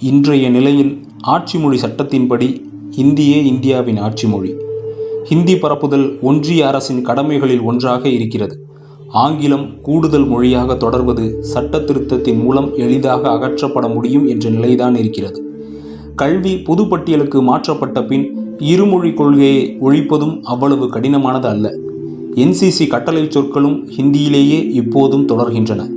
இன்றைய நிலையில் ஆட்சி மொழி சட்டத்தின்படி இந்தியே இந்தியாவின் ஆட்சி மொழி. ஹிந்தி பரப்புதல் ஒன்றிய அரசின் கடமைகளில் ஒன்றாக இருக்கிறது. ஆங்கிலம் கூடுதல் மொழியாக தொடர்வது சட்ட திருத்தத்தின் மூலம் எளிதாக அகற்றப்பட முடியும் என்ற நிலைதான் இருக்கிறது. கல்வி பொதுப்பட்டியலுக்கு மாற்றப்பட்ட பின் இருமொழி கொள்கையை ஒழிப்பதும் அவ்வளவு கடினமானது அல்ல. என்சிசி கட்டளை சொற்களும் ஹிந்தியிலேயே இப்போதும் தொடர்கின்றன.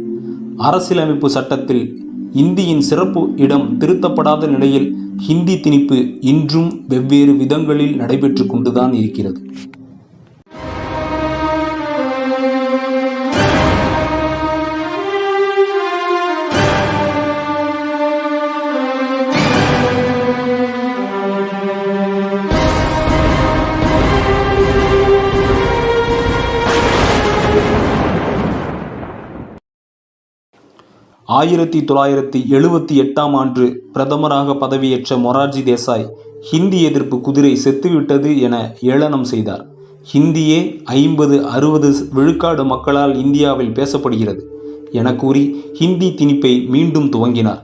அரசியலமைப்பு சட்டத்தில் இந்தியின் சிறப்பு இடம் திருத்தப்படாத நிலையில் ஹிந்தி திணிப்பு இன்றும் வெவ்வேறு விதங்களில் நடைபெற்று கொண்டுதான் இருக்கிறது. ஆயிரத்தி தொள்ளாயிரத்தி எழுபத்தி எட்டாம் ஆண்டு பிரதமராக பதவியேற்ற மொரார்ஜி தேசாய் ஹிந்தி எதிர்ப்பு குதிரை செத்துவிட்டது என ஏளனம் செய்தார். ஹிந்தியே ஐம்பது அறுபது விழுக்காடு மக்களால் இந்தியாவில் பேசப்படுகிறது என கூறி ஹிந்தி திணிப்பை மீண்டும் துவங்கினார்.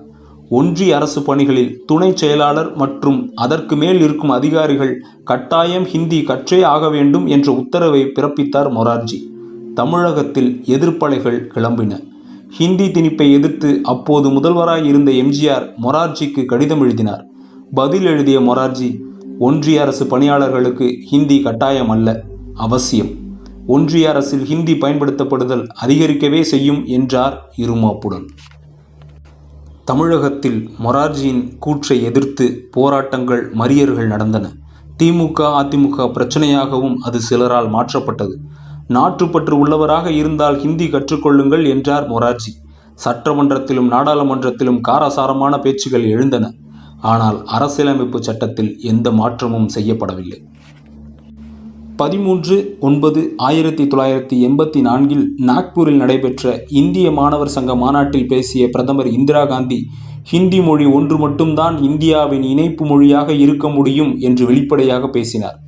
ஒன்றிய அரசு பணிகளில் துணை செயலாளர் மற்றும் அதற்கு மேல் இருக்கும் அதிகாரிகள் கட்டாயம் ஹிந்தி கற்றே ஆக வேண்டும் என்ற உத்தரவை பிறப்பித்தார் மொரார்ஜி. தமிழகத்தில் எதிர்ப்பலைகள் கிளம்பின. ஹிந்தி திணிப்பை எதிர்த்து அப்போது முதல்வராய் இருந்த எம்ஜிஆர் மொரார்ஜிக்கு கடிதம் எழுதினார். பதில் எழுதிய மொரார்ஜி ஒன்றிய அரசு பணியாளர்களுக்கு ஹிந்தி கட்டாயம் அல்ல அவசியம். ஒன்றிய அரசில் ஹிந்தி பயன்படுத்தப்படுதல் அதிகரிக்கவே செய்யும் என்றார் இருமாப்புடன். தமிழகத்தில் மொரார்ஜியின் கூற்றை எதிர்த்து போராட்டங்கள் மறியர்கள் நடந்தன. திமுக அதிமுக பிரச்சனையாகவும் அது சிலரால் மாற்றப்பட்டது. நாட்டுப்பற்று உள்ளவராக இருந்தால் ஹிந்தி கற்றுக்கொள்ளுங்கள் என்றார் மொரார்ஜி. சட்டமன்றத்திலும் நாடாளுமன்றத்திலும் காரசாரமான பேச்சுகள் எழுந்தன. ஆனால் அரசியலமைப்பு சட்டத்தில் எந்த மாற்றமும் செய்யப்படவில்லை. பதிமூன்று ஒன்பது ஆயிரத்தி தொள்ளாயிரத்தி எண்பத்தி நான்கில் நாக்பூரில் நடைபெற்ற இந்திய மாணவர் சங்க மாநாட்டில் பேசிய பிரதமர் இந்திரா காந்தி ஹிந்தி மொழி ஒன்று மட்டும்தான் இந்தியாவின் இணைப்பு மொழியாக இருக்க முடியும் என்று வெளிப்படையாக பேசினார்.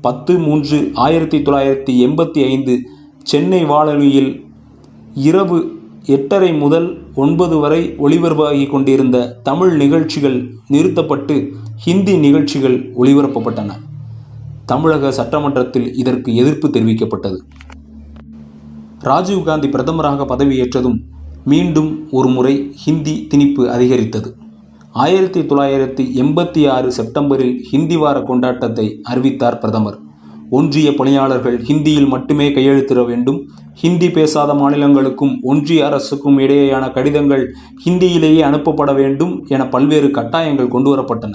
பத்து மூன்று ஆயிரத்தி தொள்ளாயிரத்தி எண்பத்தி ஐந்து சென்னை வானொலியில் இரவு எட்டரை முதல் ஒன்பது வரை ஒளிபரப்பாகி கொண்டிருந்த தமிழ் நிகழ்ச்சிகள் நிறுத்தப்பட்டு ஹிந்தி நிகழ்ச்சிகள் ஒளிபரப்பப்பட்டன. தமிழக சட்டமன்றத்தில் இதற்கு எதிர்ப்பு தெரிவிக்கப்பட்டது. ராஜீவ்காந்தி பிரதமராக பதவியேற்றதும் மீண்டும் ஒரு முறை ஹிந்தி திணிப்பு அதிகரித்தது. ஆயிரத்தி தொள்ளாயிரத்தி எண்பத்தி ஆறு செப்டம்பரில் ஹிந்தி வார கொண்டாட்டத்தை அறிவித்தார் பிரதமர். ஒன்றிய பணியாளர்கள் ஹிந்தியில் மட்டுமே கையெழுத்திட வேண்டும். ஹிந்தி பேசாத மாநிலங்களுக்கும் ஒன்றிய அரசுக்கும் இடையேயான கடிதங்கள் ஹிந்தியிலேயே அனுப்பப்பட வேண்டும் என பல்வேறு கட்டாயங்கள் கொண்டுவரப்பட்டன.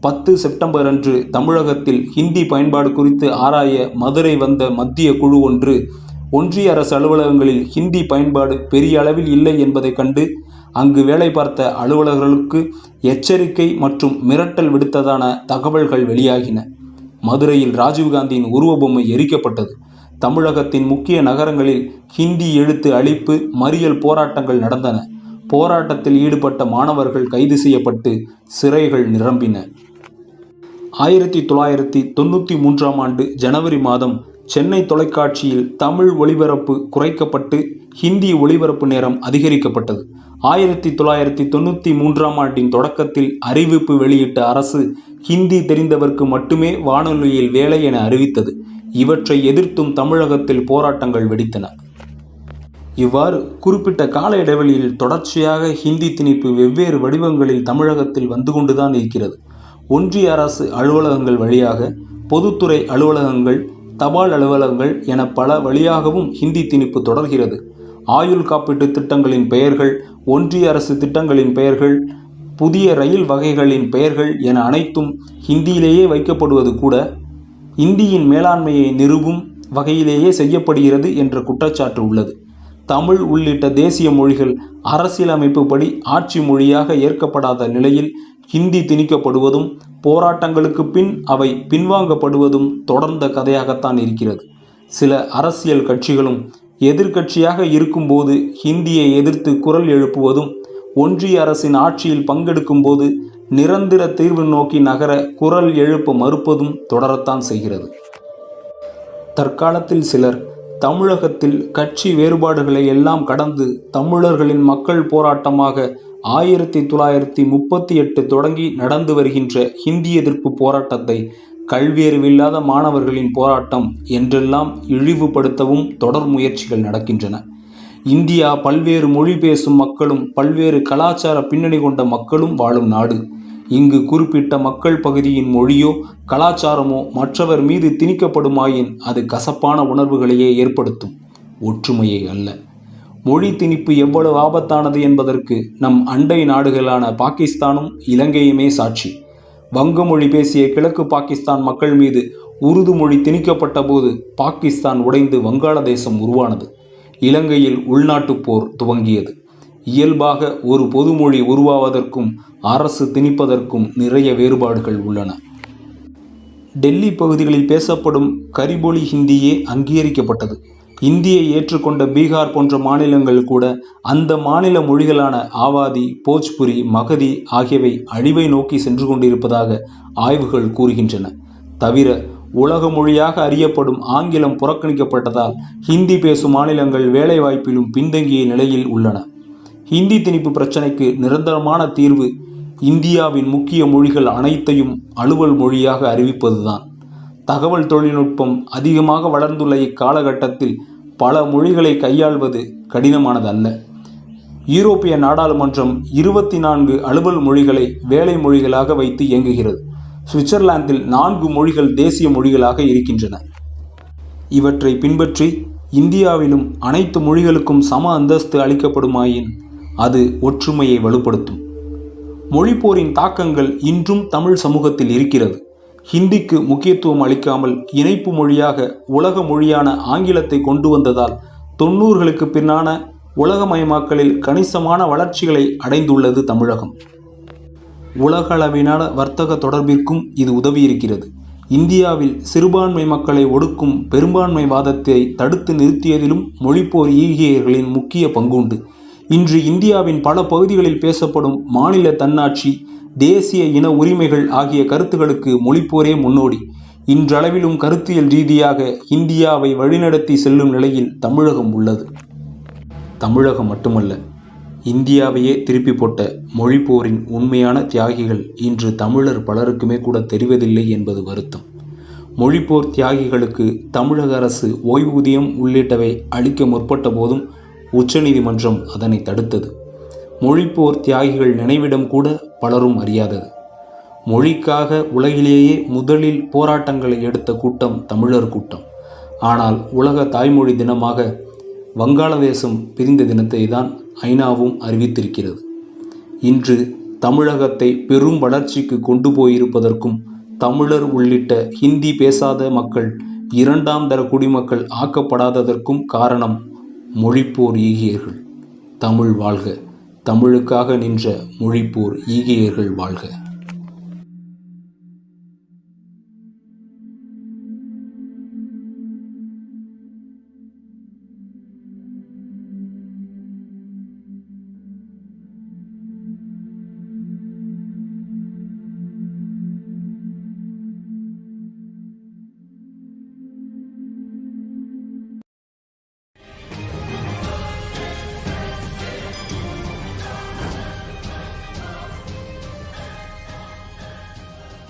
பத்து செப்டம்பர் அன்று தமிழகத்தில் ஹிந்தி பயன்பாடு குறித்து ஆராய மதுரை வந்த மத்திய குழு ஒன்று ஒன்றிய அரசு அலுவலகங்களில் ஹிந்தி பயன்பாடு பெரிய அளவில் இல்லை என்பதைக் கண்டு அங்கு வேலை பார்த்த அலுவலர்களுக்கு எச்சரிக்கை மற்றும் மிரட்டல் விடுத்ததான தகவல்கள் வெளியாகின. மதுரையில் ராஜீவ்காந்தியின் உருவபொம்மை எரிக்கப்பட்டது. தமிழகத்தின் முக்கிய நகரங்களில் ஹிந்தி எழுத்து அழிப்பு மறியல் போராட்டங்கள் நடந்தன. போராட்டத்தில் ஈடுபட்ட மாணவர்கள் கைது செய்யப்பட்டு சிறைகள் நிரம்பின. ஆயிரத்தி தொள்ளாயிரத்தி தொண்ணூற்றி மூன்றாம் ஆண்டு ஜனவரி மாதம் சென்னை தொலைக்காட்சியில் தமிழ் ஒளிபரப்பு குறைக்கப்பட்டு ஹிந்தி ஒளிபரப்பு நேரம் அதிகரிக்கப்பட்டது. ஆயிரத்தி தொள்ளாயிரத்தி தொண்ணூற்றி மூன்றாம் ஆண்டின் தொடக்கத்தில் அறிவிப்பு வெளியிட்ட அரசு ஹிந்தி தெரிந்தவர்க்கு மட்டுமே வானொலியில் வேலை என அறிவித்தது. இவற்றை எதிர்த்தும் தமிழகத்தில் போராட்டங்கள் வெடித்தன. இவ்வாறு குறிப்பிட்ட கால இடைவெளியில் தொடர்ச்சியாக ஹிந்தி திணிப்பு வெவ்வேறு வடிவங்களில் தமிழகத்தில் வந்து கொண்டுதான் இருக்கிறது. ஒன்றிய அரசு அலுவலகங்கள் வழியாக பொதுத்துறை அலுவலகங்கள் தபால் அலுவலகங்கள் என பல வழியாகவும் ஹிந்தி திணிப்பு தொடர்கிறது. ஆயுள் காப்பீட்டு திட்டங்களின் பெயர்கள் ஒன்றிய அரசு திட்டங்களின் பெயர்கள் புதிய ரயில் வகைகளின் பெயர்கள் என அனைத்தும் ஹிந்தியிலேயே வைக்கப்படுவது கூட இந்தியின் மேலாண்மையை நிறுவும் வகையிலேயே செய்யப்படுகிறது என்ற குற்றச்சாட்டு உள்ளது. தமிழ் உள்ளிட்ட தேசிய மொழிகள் அரசியலமைப்புப்படி ஆட்சி மொழியாக ஏற்கப்படாத நிலையில் ஹிந்தி திணிக்கப்படுவதும் போராட்டங்களுக்கு பின் அவை பின்வாங்கப்படுவதும் தொடர்ந்த கதையாகத்தான் இருக்கிறது. சில அரசியல் கட்சிகளும் எதிர்க்கட்சியாக இருக்கும்போது ஹிந்தியை எதிர்த்து குரல் எழுப்புவதும் ஒன்றிய அரசின் ஆட்சியில் பங்கெடுக்கும் போது நிரந்தர தீர்வு நோக்கி நகர குரல் எழுப்ப மறுப்பதும் தொடரத்தான் செய்கிறது. தற்காலத்தில் சிலர் தமிழகத்தில் கட்சி வேறுபாடுகளை எல்லாம் கடந்து தமிழர்களின் மக்கள் போராட்டமாக ஆயிரத்தி தொள்ளாயிரத்தி முப்பத்தி எட்டு தொடங்கி நடந்து வருகின்ற ஹிந்தி எதிர்ப்பு போராட்டத்தை கல்வியறிவில்லாத மாணவர்களின் போராட்டம் என்றெல்லாம் இழிவுபடுத்தவும் தொடர் முயற்சிகள் நடக்கின்றன. இந்தியா பல்வேறு மொழி பேசும் மக்களும் பல்வேறு கலாச்சார பின்னணி கொண்ட மக்களும் வாழும் நாடு. இங்கு குறிப்பிட்ட மக்கள் பகுதியின் மொழியோ கலாச்சாரமோ மற்றவர் மீது திணிக்கப்படுமாயின் அது கசப்பான உணர்வுகளையே ஏற்படுத்தும். ஒற்றுமையை அல்ல. மொழி திணிப்பு எவ்வளவு ஆபத்தானது என்பதற்கு நம் அண்டை நாடுகளான பாகிஸ்தானும் இலங்கையுமே சாட்சி. வங்க மொழி பேசிய கிழக்கு பாகிஸ்தான் மக்கள் மீது உருது மொழி திணிக்கப்பட்ட போது பாகிஸ்தான் உடைந்து வங்காளதேசம் உருவானது. இலங்கையில் உள்நாட்டுப் போர் துவங்கியது. இயல்பாக ஒரு பொதுமொழி உருவாவதற்கும் அரசு திணிப்பதற்கும் நிறைய வேறுபாடுகள் உள்ளன. டெல்லி பகுதிகளில் பேசப்படும் கரிபொலி ஹிந்தியே அங்கீகரிக்கப்பட்டது. இந்தியை ஏற்றுக்கொண்ட பீகார் போன்ற மாநிலங்கள் கூட அந்த மாநில மொழிகளான ஆவாதி போஜ்புரி மகதி ஆகியவை அழிவை நோக்கி சென்று கொண்டிருப்பதாக ஆய்வுகள் கூறுகின்றன. தவிர உலக மொழியாக அறியப்படும் ஆங்கிலம் புறக்கணிக்கப்பட்டதால் ஹிந்தி பேசும் மாநிலங்கள் வேலைவாய்ப்பிலும் பின்தங்கிய நிலையில் உள்ளன. ஹிந்தி திணிப்பு பிரச்சினைக்கு நிரந்தரமான தீர்வு இந்தியாவின் முக்கிய மொழிகள் அனைத்தையும் அலுவல் மொழியாக அறிவிப்பதுதான். தகவல் தொழில்நுட்பம் அதிகமாக வளர்ந்துள்ள இக்காலகட்டத்தில் பல மொழிகளை கையாள்வது கடினமானதல்ல. ஈரோப்பிய நாடாளுமன்றம் இருபத்தி நான்கு அலுவல் மொழிகளை வேலை மொழிகளாக வைத்து இயங்குகிறது. சுவிட்சர்லாந்தில் நான்கு மொழிகள் தேசிய மொழிகளாக இருக்கின்றன. இவற்றை பின்பற்றி இந்தியாவிலும் அனைத்து மொழிகளுக்கும் சம அந்தஸ்து அளிக்கப்படுமாயின் அது ஒற்றுமையை வலுப்படுத்தும். மொழிப்போரின் தாக்கங்கள் இன்றும் தமிழ் சமூகத்தில் இருக்கிறது. ஹிந்திக்கு முக்கியத்துவம் அளிக்காமல் இணைப்பு மொழியாக உலக மொழியான ஆங்கிலத்தை கொண்டு வந்ததால் தொன்னூறுகளுக்கு பின்னான உலகமயமாக்கலில் கணிசமான வளர்ச்சிகளை அடைந்துள்ளது தமிழகம். உலகளவிலான வர்த்தக தொடர்பிற்கும் இது உதவியிருக்கிறது. இந்தியாவில் சிறுபான்மை மக்களை ஒடுக்கும் பெரும்பான்மை வாதத்தை தடுத்து நிறுத்தியதிலும் மொழிப்போர் ஈகியர்களின் முக்கிய பங்குண்டு. இன்று இந்தியாவின் பல பகுதிகளில் பேசப்படும் மாநில தன்னாட்சி தேசிய இன உரிமைகள் ஆகிய கருத்துகளுக்கு மொழிப்போரே முன்னோடி. இன்றளவிலும் கருத்தியல் ரீதியாக இந்தியாவை வழிநடத்தி செல்லும் நிலையில் தமிழகம் உள்ளது. தமிழகம் மட்டுமல்ல இந்தியாவையே திருப்பி போட்ட மொழிப்போரின் உண்மையான தியாகிகள் இன்று தமிழர் பலருக்குமே கூட தெரிவதில்லை என்பது வருத்தம். மொழிப்போர் தியாகிகளுக்கு தமிழக அரசு ஓய்வூதியம் உள்ளிட்டவை அளிக்க முற்பட்ட போதும் உச்சநீதிமன்றம் அதனை தடுத்தது. மொழிப்போர் தியாகிகள் நினைவிடம் கூட பலரும் அறியாதது. மொழிக்காக உலகிலேயே முதலில் போராட்டங்களை எடுத்த கூட்டம் தமிழர் கூட்டம். ஆனால் உலக தாய்மொழி தினமாக வங்காளதேசம் பிரிந்த தினத்தை தான் ஐநாவும் அறிவித்திருக்கிறது. இன்று தமிழகத்தை பெரும் வளர்ச்சிக்கு கொண்டு போயிருப்பதற்கும் தமிழர் உள்ளிட்ட ஹிந்தி பேசாத மக்கள் இரண்டாம் தர குடிமக்கள் ஆக்கப்படாததற்கும் காரணம் மொழிப்போர் ஈகியர்கள் தமிழ் வாழ்க. தமிழுக்காக நின்ற மொழிப்போர் ஈகியர்கள் வாழ்க.